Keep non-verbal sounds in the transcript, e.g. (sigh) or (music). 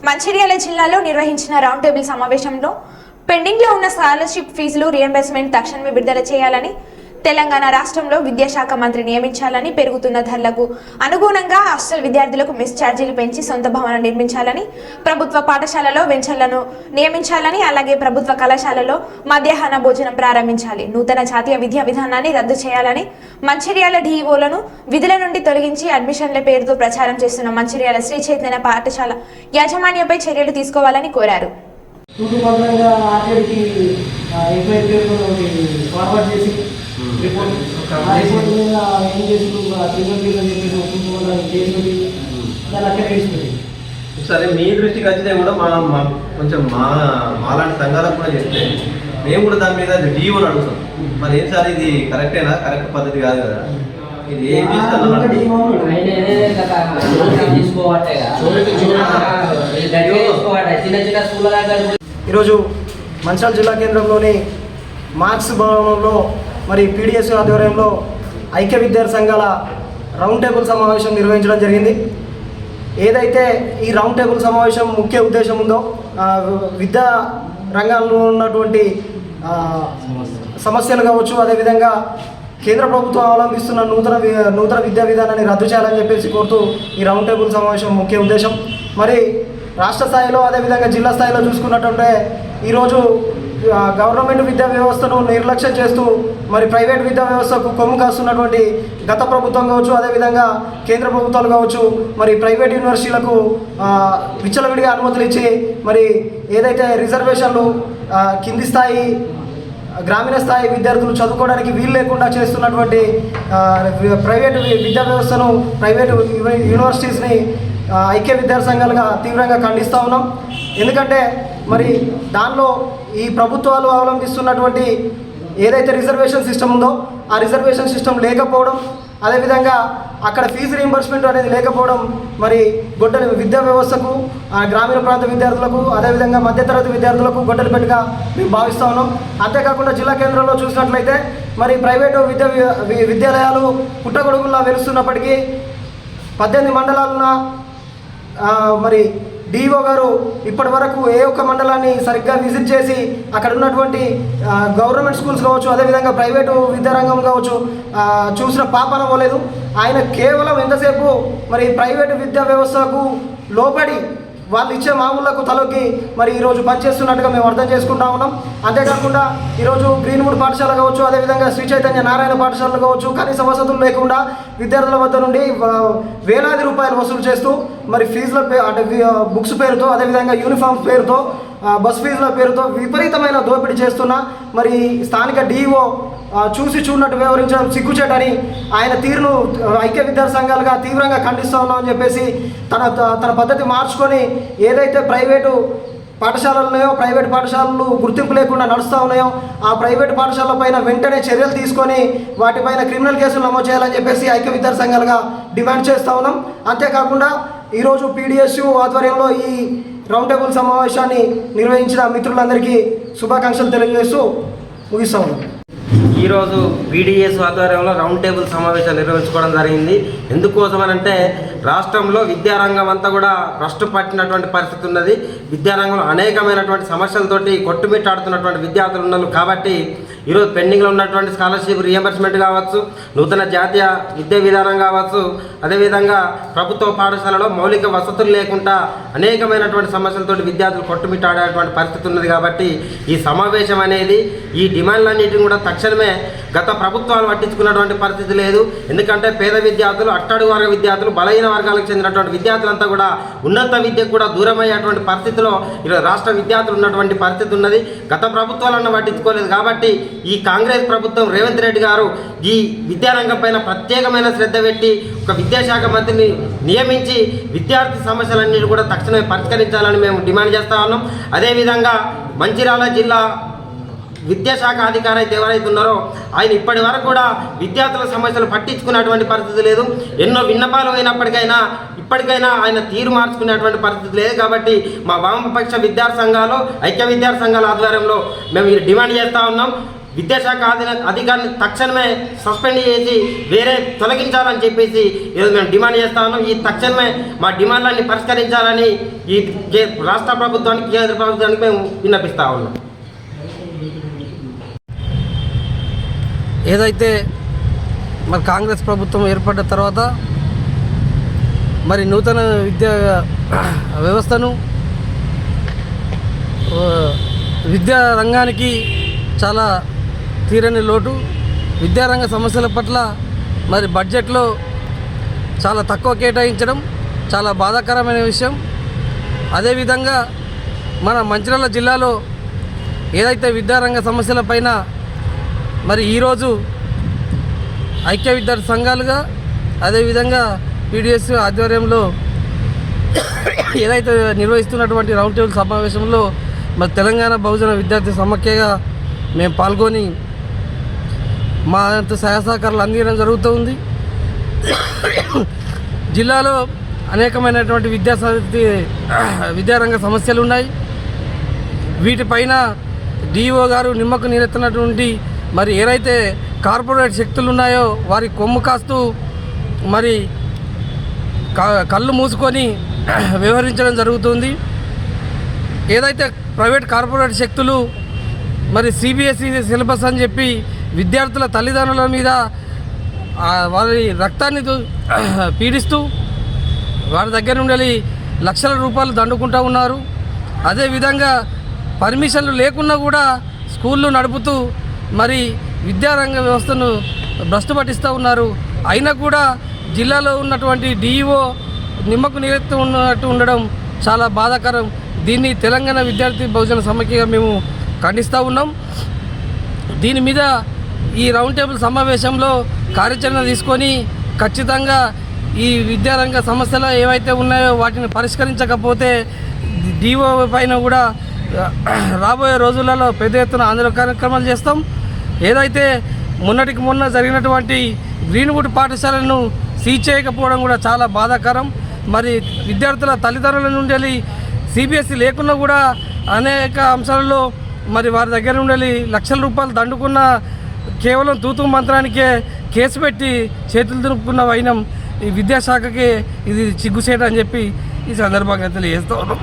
మంచిర్యాల జిల్లాలో నిర్వహించిన round table సమావేశంలో పెండింగ్లో ఉన్న స్కాలర్షిప్ ఫీజులు రియంబర్స్మెంట్ తక్షణమే విడుదల చేయాలని తెలంగాణ రాష్ట్రంలో విద్యాశాఖ మంత్రి నియమించాలని పెరుగుతున్న ధరలకు అనుగుణంగా హాస్టల్ విద్యార్థులకు మెస్ ఛార్జీలు పెంచి సొంత భవనం నిర్మించాలని ప్రభుత్వ పాఠశాలలో వెంచర్లను నియమించాలని అలాగే ప్రభుత్వ కళాశాలలో మధ్యాహ్న భోజనం ప్రారంభించాలి. నూతన జాతీయ విద్యా విధానాన్ని రద్దు చేయాలని మంచిర్యాల డీఈఓలను విధుల నుండి తొలగించి అడ్మిషన్ల పేరుతో ప్రచారం చేస్తున్న మంచిర్యాల శ్రీ చైతన్య పాఠశాల యాజమాన్యంపై చర్యలు తీసుకోవాలని కోరారు. ఎంక్వైరీ ఫార్వర్డ్ చేసి మీద ఏం చెప్పేసి దాన్ని అక్కడ సరే మీ దృష్టికి వచ్చితే కూడా మా మా కొంచెం మా మాలాంటి సంఘాలకు కూడా చెప్తే మేము కూడా దాని మీద డీఓని అడుగుతాం. మరి ఏం సార్ ఇది కరెక్టేనా? కరెక్ట్ పద్ధతి కాదు కదా. ఇది ఏం చేస్తాను ఈరోజు మంచిర్యాల జిల్లా కేంద్రంలోని మార్క్స్ భవనంలో మరి పీడిఎస్ ఆధ్వర్యంలో ఐక్య విద్యార్థి సంఘాల రౌండ్ టేబుల్ సమావేశం నిర్వహించడం జరిగింది. ఏదైతే ఈ రౌండ్ టేబుల్ సమావేశం ముఖ్య ఉద్దేశం ఉందో విద్యా రంగంలో ఉన్నటువంటి సమస్యలు కావచ్చు అదేవిధంగా కేంద్ర ప్రభుత్వం అవలంబిస్తున్న నూతన నూతన విద్యా విధానాన్ని రద్దు చేయాలని చెప్పేసి కోరుతూ ఈ రౌండ్ టేబుల్ సమావేశం ముఖ్య ఉద్దేశం. మరి రాష్ట్ర స్థాయిలో అదేవిధంగా జిల్లా స్థాయిలో చూసుకున్నట్టుంటే ఈరోజు గవర్నమెంట్ విద్యా వ్యవస్థను నిర్లక్ష్యం చేస్తూ మరి ప్రైవేట్ విద్యా వ్యవస్థకు కొమ్ము కాస్తున్నటువంటి గత ప్రభుత్వం కావచ్చు అదేవిధంగా కేంద్ర ప్రభుత్వాలు కావచ్చు మరి ప్రైవేట్ యూనివర్సిటీలకు విచ్చలవిడిగా అనుమతులు ఇచ్చి మరి ఏదైతే రిజర్వేషన్లు కింది స్థాయి గ్రామీణ స్థాయి విద్యార్థులు చదువుకోవడానికి వీలు లేకుండా చేస్తున్నటువంటి ప్రైవేటు విద్యా వ్యవస్థను ప్రైవేటు యూనివర్సిటీస్ని ఐక్య విద్యాసంఘాలుగా సంఘాలుగా తీవ్రంగా ఖండిస్తూ ఉన్నాం. ఎందుకంటే మరి దానిలో ఈ ప్రభుత్వాలు అవలంబిస్తున్నటువంటి ఏదైతే రిజర్వేషన్ సిస్టమ్ ఉందో ఆ రిజర్వేషన్ సిస్టమ్ లేకపోవడం అదేవిధంగా అక్కడ ఫీజు రీంబర్స్మెంట్ అనేది లేకపోవడం మరి గొడ్డలి విద్యా వ్యవస్థకు ఆ గ్రామీణ ప్రాంత విద్యార్థులకు అదేవిధంగా మధ్యతరగతి విద్యార్థులకు గొడ్డలి పెట్టుగా మేము భావిస్తా ఉన్నాం. అంతేకాకుండా జిల్లా కేంద్రంలో చూసినట్లయితే మరి ప్రైవేటు విద్యా వి- విద్యాలయాలు పుట్టగొడుగుల్లా వెలుస్తున్నప్పటికీ పద్దెనిమిది మండలాలున్న మరి డిఓ గారు ఇప్పటి వరకు ఏ ఒక్క మండలాన్ని సరిగ్గా విజిట్ చేసి అక్కడ ఉన్నటువంటి గవర్నమెంట్ స్కూల్స్ కావచ్చు అదేవిధంగా ప్రైవేటు విద్యారంగం కావచ్చు చూసిన పాపన పోలేదు. ఆయన కేవలం ఎంతసేపు మరి ప్రైవేటు విద్యా వ్యవస్థకు లోబడి వాళ్ళు ఇచ్చే మామూలకు తలొగ్గి మరి ఈరోజు పనిచేస్తున్నట్టుగా మేము అర్థం చేసుకుంటా ఉన్నాం. అంతేకాకుండా ఈరోజు గ్రీన్వుడ్ పాఠశాల కావచ్చు అదేవిధంగా శ్రీ చైతన్య నారాయణ పాఠశాలలు కావచ్చు కనీస వసతులు లేకుండా విద్యార్థుల వద్ద నుండి వేలాది రూపాయలు వసూలు చేస్తూ మరి ఫీజుల పే అంటే బుక్స్ పేరుతో అదేవిధంగా యూనిఫామ్స్ పేరుతో బస్ ఫీజుల పేరుతో విపరీతమైన దోపిడీ చేస్తున్న మరి స్థానిక డిఓ చూసి చూడనట్టు వ్యవహరించడం సిగ్గుచేటని ఆయన తీరును ఐక్య విద్యార్థి సంఘాలుగా తీవ్రంగా ఖండిస్తూ ఉన్నామని చెప్పేసి తన తన పద్ధతి మార్చుకొని ఏదైతే ప్రైవేటు పాఠశాలలు ఉన్నాయో ప్రైవేట్ పాఠశాలలు గుర్తింపు లేకుండా నడుస్తూ ఉన్నాయో ఆ ప్రైవేట్ పాఠశాలల పైన వెంటనే చర్యలు తీసుకొని వాటిపైన క్రిమినల్ కేసులు నమోదు చేయాలని చెప్పేసి ఐక్య విద్యార్థి సంఘాలుగా డిమాండ్ చేస్తూ ఉన్నాం. అంతేకాకుండా ఈరోజు పీడిఎస్యు ఆధ్వర్యంలో ఈ రౌండ్ టేబుల్ సమావేశాన్ని నిర్వహించిన మిత్రులందరికీ శుభాకాంక్షలు తెలియజేస్తూ ముగిస్తా ఉన్నాం ఈరోజు బీడీఎస్ ఆధ్వర్యంలో రౌండ్ టేబుల్ సమావేశాలు నిర్వహించుకోవడం జరిగింది. ఎందుకోసమనంటే రాష్ట్రంలో విద్యారంగం అంతా కూడా భ్రష్టు పట్టినటువంటి పరిస్థితి ఉన్నది. విద్యారంగంలో అనేకమైనటువంటి సమస్యలతోటి కొట్టుమిట్టాడుతున్నటువంటి విద్యార్థులు ఉన్నారు. కాబట్టి ఈరోజు పెండింగ్లో ఉన్నటువంటి స్కాలర్షిప్ రియంబర్స్మెంట్ కావచ్చు నూతన జాతీయ విద్యా విధానం కావచ్చు అదేవిధంగా ప్రభుత్వ పాఠశాలలో మౌలిక వసతులు లేకుండా అనేకమైనటువంటి సమస్యలతోటి విద్యార్థులు కొట్టుమిట్టాడేటువంటి పరిస్థితి ఉన్నది కాబట్టి ఈ సమావేశం అనేది ఈ డిమాండ్లన్నింటిని కూడా తక్షణమే గత ప్రభుత్వాలు పట్టించుకున్నటువంటి పరిస్థితి లేదు. ఎందుకంటే పేద విద్యార్థులు అట్టడుగు వర్గ విద్యార్థులు బలహీన వర్గాలకు చెందినటువంటి విద్యార్థులంతా కూడా ఉన్నత విద్యకు కూడా దూరమయ్యేటువంటి పరిస్థితిలో ఈరోజు రాష్ట్ర విద్యార్థులు ఉన్నటువంటి పరిస్థితి ఉన్నది. గత ప్రభుత్వాలన్న పట్టించుకోలేదు కాబట్టి ఈ కాంగ్రెస్ ప్రభుత్వం రేవంత్ రెడ్డి గారు ఈ విద్యారంగం పైన ప్రత్యేకమైన శ్రద్ధ పెట్టి ఒక విద్యాశాఖ మంత్రిని నియమించి విద్యార్థి సమస్యలన్నిటి కూడా తక్షణమే పరిష్కరించాలని మేము డిమాండ్ చేస్తా ఉన్నాం. అదేవిధంగా మంచిర్యాల జిల్లా విద్యాశాఖ అధికారి అయితే ఎవరైతే ఉన్నారో ఆయన ఇప్పటి వరకు కూడా విద్యార్థుల సమస్యలు పట్టించుకున్నటువంటి పరిస్థితి లేదు. ఎన్నో విన్నపాలు అయినప్పటికైనా ఇప్పటికైనా ఆయన తీరు మార్చుకునేటువంటి పరిస్థితి లేదు కాబట్టి మా వామపక్ష విద్యార్థి సంఘాలు ఐక్య విద్యార్థి సంఘాల ఆధ్వర్యంలో మేము డిమాండ్ చేస్తూ ఉన్నాం. విద్యాశాఖ అధిన- అధికారిని తక్షణమే సస్పెండ్ చేసి వేరే తొలగించాలని చెప్పేసి ఈరోజు మేము డిమాండ్ చేస్తా ఉన్నాం. ఈ తక్షణమే మా డిమాండ్లన్నీ పరిష్కరించాలని ఈ రాష్ట్ర ప్రభుత్వానికి కేంద్ర ప్రభుత్వానికి మేము విన్నపిస్తా ఉన్నాం. ఏదైతే మరి కాంగ్రెస్ ప్రభుత్వం ఏర్పడ్డ తర్వాత మరి నూతన విద్యా వ్యవస్థను విద్యా రంగానికి చాలా తీరని లోటు విద్యారంగ సమస్యల పట్ల మరి బడ్జెట్లో చాలా తక్కువ కేటాయించడం చాలా బాధాకరమైన విషయం. అదేవిధంగా మన మంచిర్యాల జిల్లాలో ఏదైతే విద్యారంగ సమస్యలపైన మరి ఈరోజు ఐక్య విద్యార్థి సంఘాలుగా అదేవిధంగా పీడిఎస్ ఆధ్వర్యంలో ఏదైతే నిర్వహిస్తున్నటువంటి రౌండ్ టేబుల్ సమావేశంలో మరి తెలంగాణ బహుజన విద్యార్థి సమాఖ్యగా మేము పాల్గొని మా అంత సహాయ సహకారాలు అందించడం జరుగుతుంది. జిల్లాలో అనేకమైనటువంటి విద్యా సంస్థ విద్యారంగ సమస్యలు ఉన్నాయి వీటిపైన డిఓ గారు నిమ్మకు నీరెత్తినటువంటి మరి ఏదైతే కార్పొరేట్ శక్తులు ఉన్నాయో వారి కొమ్ము కాస్తూ మరి క- కళ్ళు మూసుకొని వ్యవహరించడం జరుగుతుంది. ఏదైతే ప్రైవేట్ కార్పొరేట్ శక్తులు మరి సిబిఎస్ఈ సిలబస్ అని చెప్పి విద్యార్థుల తల్లిదండ్రుల మీద వారి రక్తాన్ని (clears throat) పీడిస్తూ వారి దగ్గర నుండి లక్షల రూపాయలు దండుకుంటూ ఉన్నారు. అదేవిధంగా పర్మిషన్లు లేకున్నా కూడా స్కూళ్ళు నడుపుతూ మరి విద్యారంగ వ్యవస్థను భ్రష్టు పట్టిస్తూ ఉన్నారు. అయినా కూడా జిల్లాలో ఉన్నటువంటి డిఈఓ నిమ్మకు నీరెత్తు ఉన్నట్టు ఉండడం చాలా బాధాకరం. దీన్ని తెలంగాణ విద్యార్థి బహుజన సమైక్యగా మేము ఖండిస్తూ ఉన్నాం. దీని మీద ఈ రౌండ్ టేబుల్ సమావేశంలో కార్యాచరణ తీసుకొని ఖచ్చితంగా ఈ విద్యారంగ సమస్యలు ఏవైతే ఉన్నాయో వాటిని పరిష్కరించకపోతే డిఓ పైన కూడా రాబోయే రోజులలో పెద్ద ఎత్తున ఆందోళన కార్యక్రమాలు చేస్తాం. ఏదైతే మొన్నటికి మొన్న జరిగినటువంటి గ్రీన్వుడ్ పాఠశాలను సీజ్ చేయకపోవడం కూడా చాలా బాధాకరం. మరి విద్యార్థుల తల్లిదండ్రుల నుండి సిబిఎస్ఈ లేకున్నా కూడా అనేక అంశాలలో మరి వారి దగ్గర నుండి లక్షల రూపాయలు దండుకున్న కేవలం తూతు మంత్రానికే కేసు పెట్టి చేతులు దురుపుకున్న వైనం ఈ విద్యాశాఖకి ఇది చిగ్గుసేట అని చెప్పి ఈ సందర్భంగా తెలియజేస్తూ ఉన్నాం.